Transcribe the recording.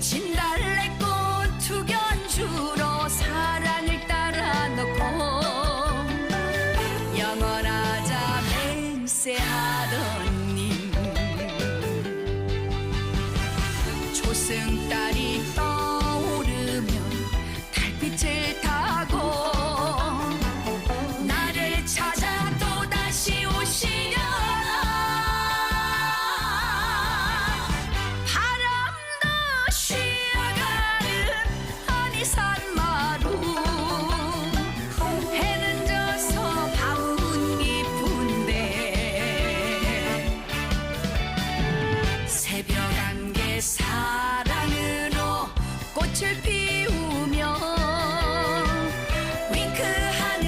진달래꽃 두견주로 사랑을 따라 넣고 영원하자 맹세하던 님. 초승달 사랑으로 꽃을 피